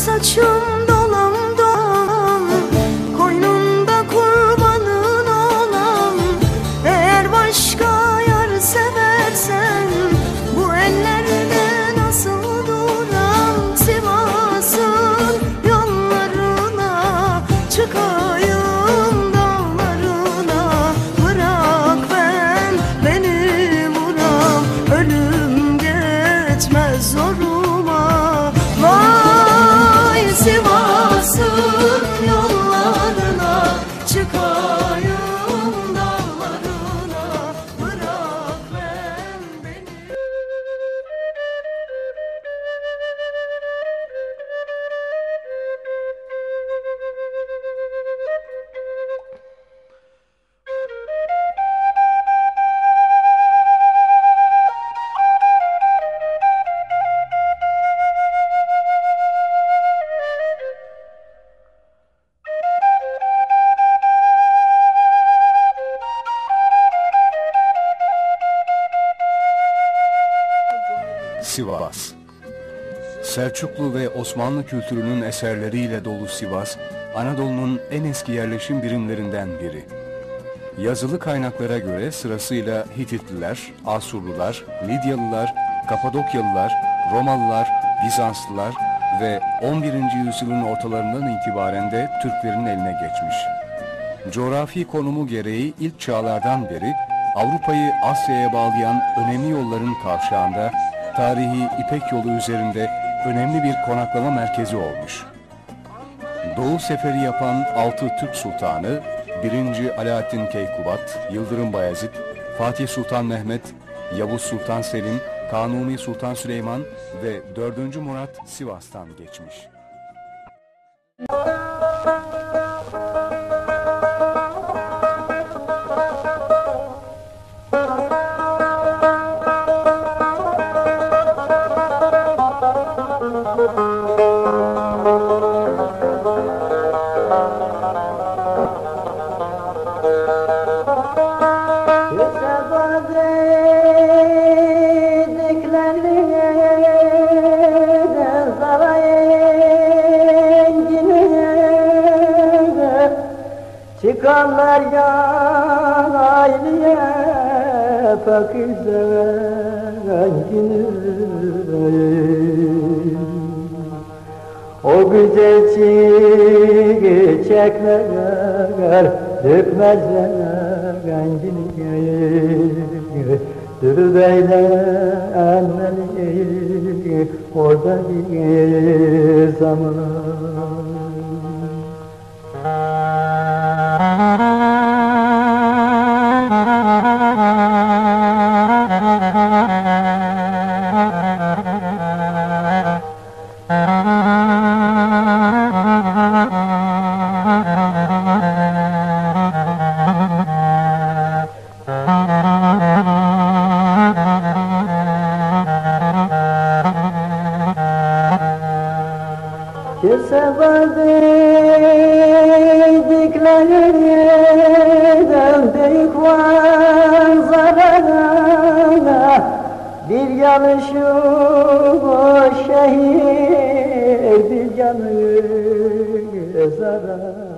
Saçım dolam dolam Koynunda kurbanın olan. Eğer başka yar seversen Bu ellerde nasıl duram Sivas'ın yollarına Çıkayım Sivas Selçuklu ve Osmanlı kültürünün eserleriyle dolu Sivas, Anadolu'nun en eski yerleşim birimlerinden biri. Yazılı kaynaklara göre sırasıyla Hititliler, Asurlular, Lidyalılar, Kapadokyalılar, Romalılar, Bizanslılar ve 11. yüzyılın ortalarından itibaren de Türklerin eline geçmiş. Coğrafi konumu gereği ilk çağlardan beri Avrupa'yı Asya'ya bağlayan önemli yolların kavşağında tarihi İpek yolu üzerinde önemli bir konaklama merkezi olmuş. Doğu seferi yapan altı Türk sultanı 1. Alaaddin Keykubat, Yıldırım Bayezid, Fatih Sultan Mehmet, Yavuz Sultan Selim, Kanuni Sultan Süleyman ve 4. Murat Sivas'tan geçmiş. Çıkanlar yanaylıya fakir zengini. O güzel çiçekler dökmezler rengini. Dürbeyle emmeli orada bir zaman Kesavadı Yanışı o şehir bir yanı zarar